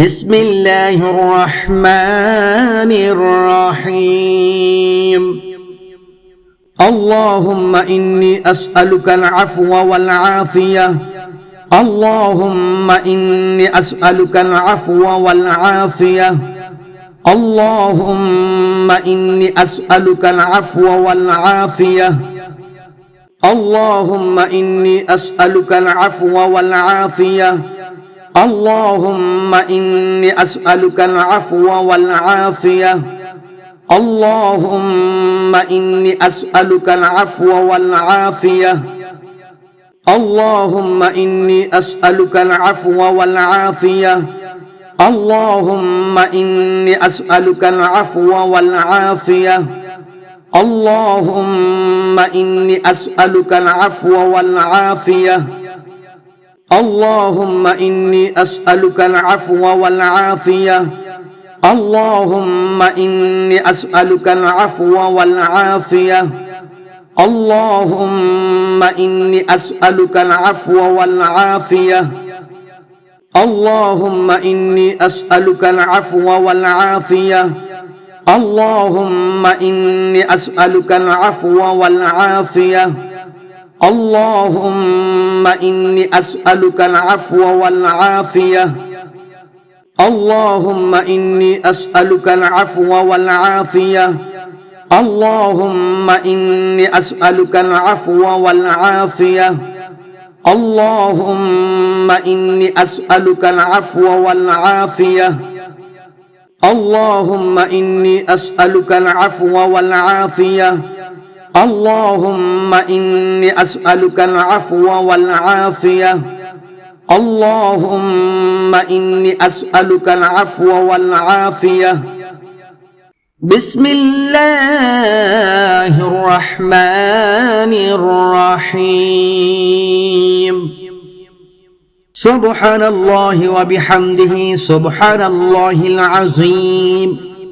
بسم الله الرحمن الرحيم. اللهم إني أسألك العفو والعافية. اللهم إني أسألك العفو والعافية. اللهم إني أسألك العفو والعافية. اللهم إني أسألك العفو والعافية. اللهم إني أسألك العفو والعافية. اللهم إني أسألك العفو والعافية. اللهم إني أسألك العفو والعافية. اللهم إني أسألك العفو والعافية. اللهم إني أسألك العفو والعافية. اللهم إني أسألك العفو والعافية. اللهم إني أسألك العفو والعافية. اللهم إني أسألك العفو والعافية. اللهم إني أسألك العفو والعافية. اللهم إني أسألك العفو والعافية. اللهم إني أسألك العفو والعافية. اللهم إني أسألك العفو والعافية. اللهم إني أسألك العفو والعافية. اللهم إني أسألك العفو والعافية. اللهم إني أسألك العفو والعافية. اللهم إني أسألك العفو والعافية. اللهم إني أسألك العفو والعافية. بسم الله الرحمن الرحيم. سبحان الله وبحمده سبحان الله العظيم.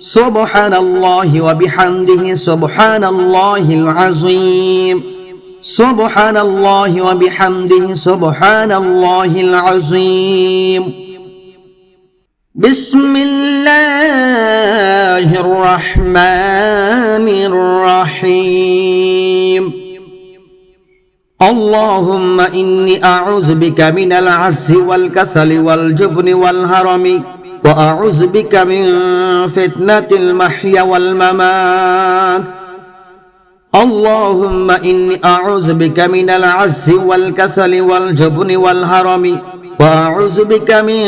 سبحان الله وبحمده سبحان الله العظيم. سبحان الله وبحمده سبحان الله العظيم. بسم الله الرحمن الرحيم اللهم إني أعوذ بك من العز والكسل والجبن والهرم. وأعوذ بك من فتنة المحيا والممات. اللهم إني أعوذ بك من العز والكسل والجبن والهرم. وأعوذ بك من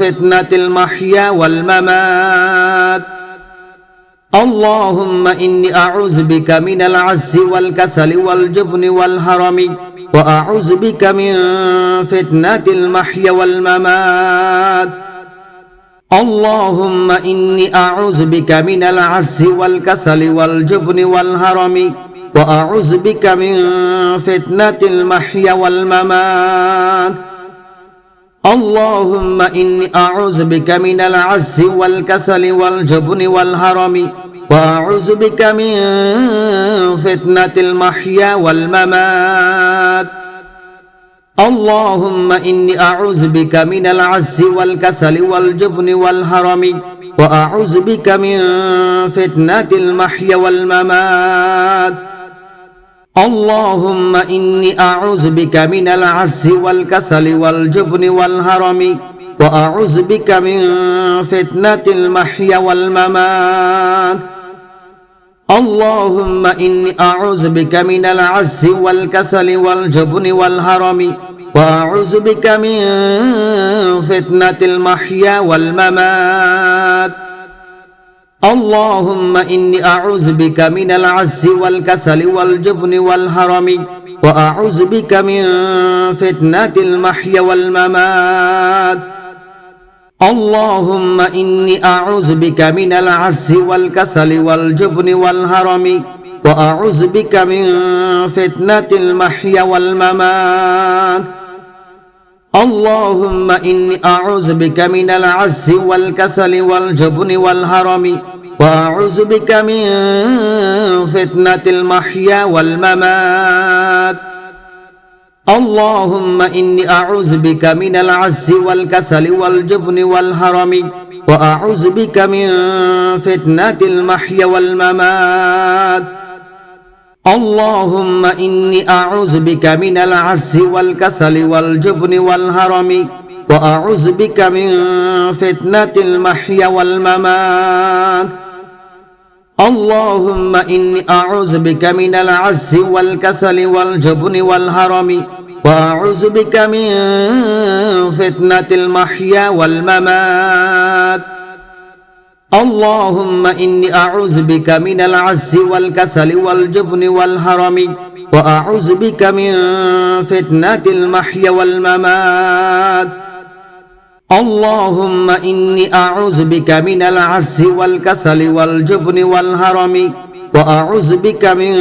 فتنة المحيا والممات. اللهم إني أعوذ بك من العز والكسل والجبن والهرم. وأعوذ بك من فتنة المحيا والممات. اللهم إني أعوذ بك من العز والكسل والجبن والهرم وأعوذ بك من فتنة المحيا والممات. اللهم إني أعوذ بك من العز والكسل والجبن والهرم وأعوذ بك من فتنة المحيا والممات. اللهم إني أعوذ بك من العز والكسل والجبن والهرم وأعوذ بك من فتنة المحيا والممات. اللهم إني أعوذ بك من العز والكسل والجبن والهرم وأعوذ بك من فتنة المحيا والممات. اللهم إني أعوذ بك من العز والكسل والجبن والهرم وأعوذ بك من فتنة المحيا والممات. اللهم إني أعوذ بك من العز والكسل والجبن والهرم وأعوذ بك من فتنة المحيا والممات. اللهم إني أعوذ بك من العز والكسل والجبن والهرم وأعوذ بك من فتنة المحيا والممات. اللهم إني أعوذ بك من العز والكسل والجبن والهرم وأعوذ بك من فتنة المحيا والممات. اللهم إني أعوذ بك من العز والكسل والجبن والهرم وأعوذ بك من فتنة المحيا والممات. اللهم إني أعوذ بك من العز والكسل والجبن والهرم وأعوذ بك من فتنة المحيا والممات. اللهم إني أعوذ بك من العز والكسل والجبن والهرم وأعوذ بك من فتنة المحيا والممات. اللهم إني أعوذ بك من العز والكسل والجبن والهرم وأعوذ بك من فتنة المحيا والممات. اللهم إني أعوذ بك من العز والكسل والجبن والهرم وأعوذ بك من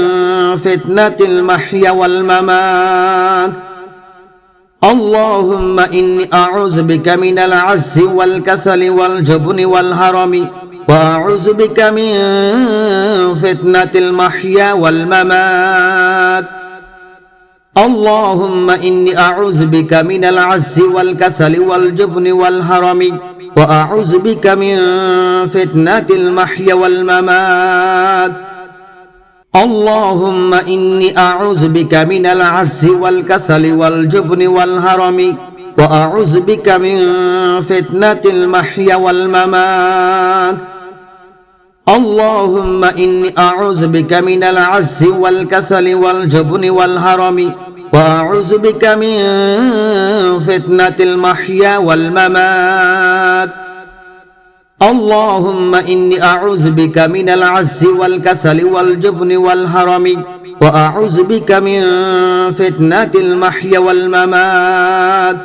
فتنة المحيا والممات. اللهم إني أعوذ بك من العز والكسل والجبن والهرم وأعوذ بك من فتنة المحيا والممات. اللهم إني أعوذ بك من العز والكسل والجبن والهرم وأعوذ بك من فتنة المحيا والممات. اللهم إني أعوذ بك من العز والكسل والجبن والهرم وأعوذ بك من فتنة المحيا والممات. اللهم إني أعوذ بك من العز والكسل والجبن والهرم وأعوذ بك من فتنة المحيا والممات. اللهم إني أعوذ بك من العز والكسل والجبن والهرم وأعوذ بك من فتنة المحيا والممات.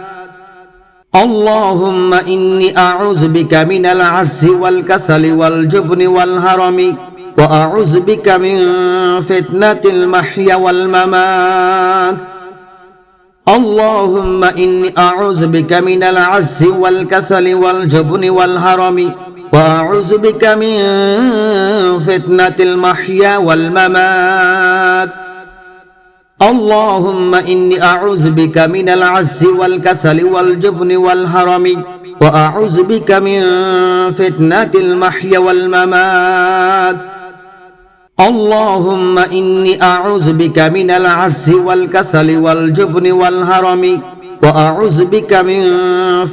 اللهم إني أعوذ بك من العز والكسل والجبن والهرم وأعوذ بك من فتنة المحيا والممات. اللهم إني أعوذ بك من العز والكسل والجبن والهرم. وأعوذ بك من فتنة المحيا والممات. اللهم إني أعوذ بك من العز والكسل والجبن والهرم. وأعوذ بك من فتنة المحيا والممات. اللهم إني أعوذ بك من العز والكسل والجبن والهرم وأعوذ بك من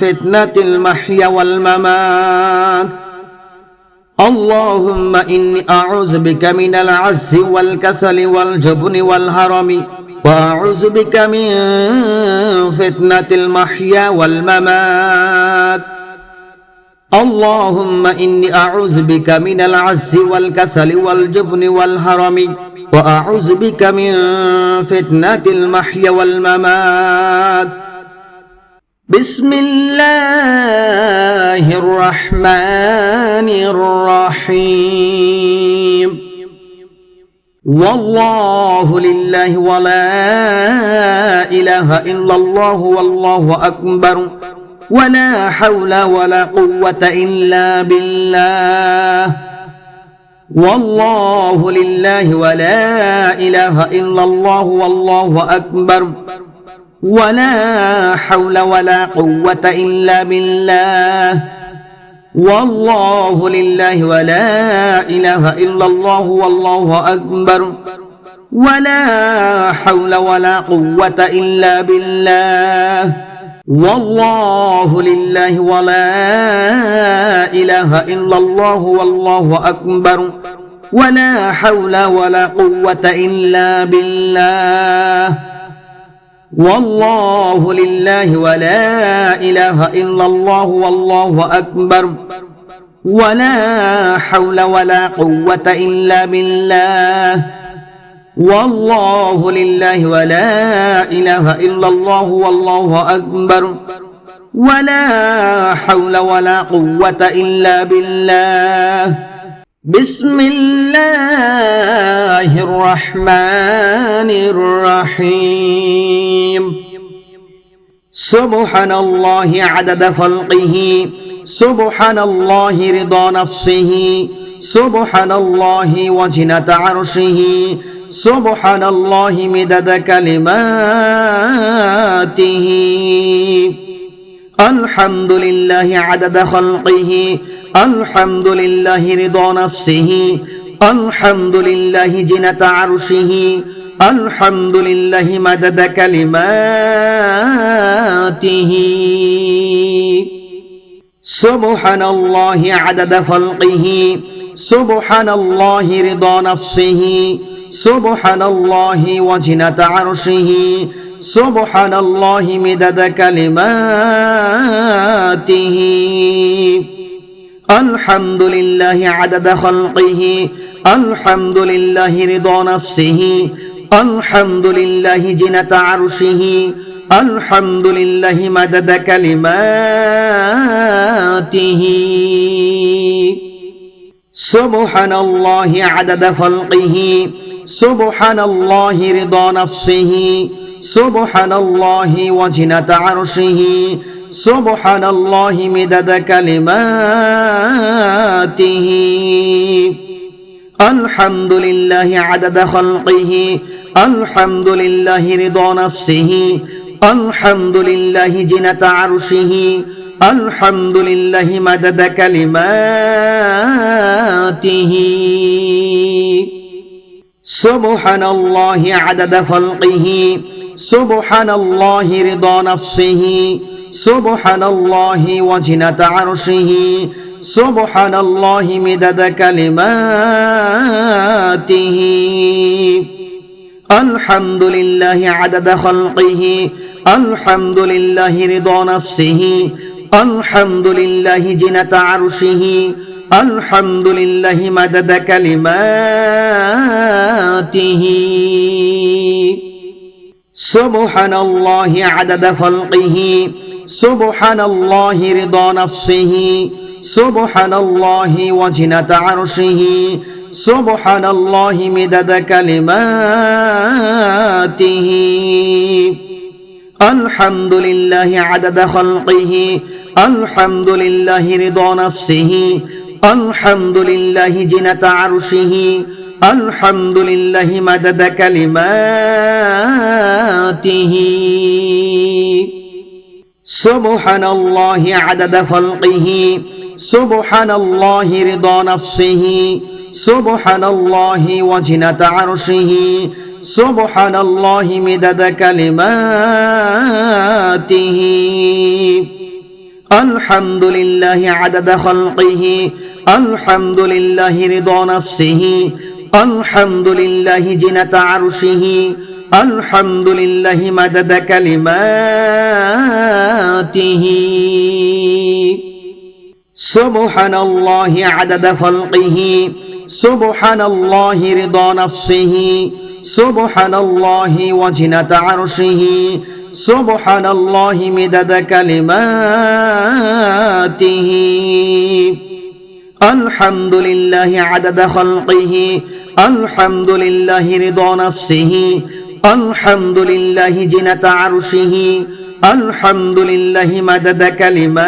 فتنة المحيا والممات. اللهم إني أعوذ بك من العز والكسل والجبن والهرم وأعوذ بك من فتنة المحيا والممات. اللهم إني أعوذ بك من العز والكسل والجبن والهرم وأعوذ بك من فتنة المحيا والممات. بسم الله الرحمن الرحيم. والله لله ولا إله إلا الله والله أكبر. ولا حول ولا قوة إلا بالله. والله لله ولا إله إلا الله والله أكبر. ولا حول ولا قوة إلا بالله. والله لله ولا إله إلا الله والله أكبر. ولا حول ولا قوة إلا بالله. والله لله ولا إله إلا الله والله أكبر ولا حول ولا قوة إلا بالله والله لله ولا إله إلا الله والله أكبر ولا حول ولا قوة إلا بالله والله لله ولا إله إلا الله والله أكبر ولا حول ولا قوة إلا بالله. بسم الله الرحمن الرحيم. سبحان الله عدد خلقه سبحان الله رضا نفسه سبحان الله وجنة عرشه سبحان الله مدد كلماته الحمد لله عدد خلقه الحمد لله رضا نفسه الحمد لله جنة عرشه الحمد لله مدد كلماته سبحان الله عدد خلقه سبحان الله رضا نفسه سبحان الله وجنة عرشه سبحان الله مدد كلماته الحمد لله عدد خلقه الحمد لله رضا نفسه الحمد لله جنة عرشه الحمد لله مدد كلماته سبحان الله عدد خلقه سبحان الله رضا نفسه سبحان الله وجنة عرشه سبحان الله مدد كلماته الحمد لله عدد خلقه الحمد لله رضا نفسه الحمد لله جنة عرشه الحمد لله مدد كلماته سبحان الله عدد خلقه سبحان الله رضا نفسه سبحان الله وجنة عرشه سبحان الله مدد كلماته الحمد لله عدد خلقه الحمد لله رضا نفسه الحمد لله جنة عرشه الحمد لله مدد كلماته سبحان الله عدد خلقه سبحان الله رضا نفسه سبحان الله الحمد لله عدد خلقه الحمد لله رضا نفسه الحمد لله جنة عرشه الحمد لله مدد كلماته سبحان الله عدد خلقه سبحان الله رضا نفسه سبحان الله وجنة عرشه سبحان الله مدد كلماته الحمد لله عدد خلقه الحمد لله رضا نفسه الحمد لله جنة عرشه الحمد لله مدد كلماته سبحان الله عدد خلقه سبحان الله رضا نفسه سبحان الله وجنة عرشه سبحان الله مدد كلماته الحمد لله عدد خلقه الحمد لله رضا نفسه الحمد لله جنة عرشه الحمد لله مدد كلماته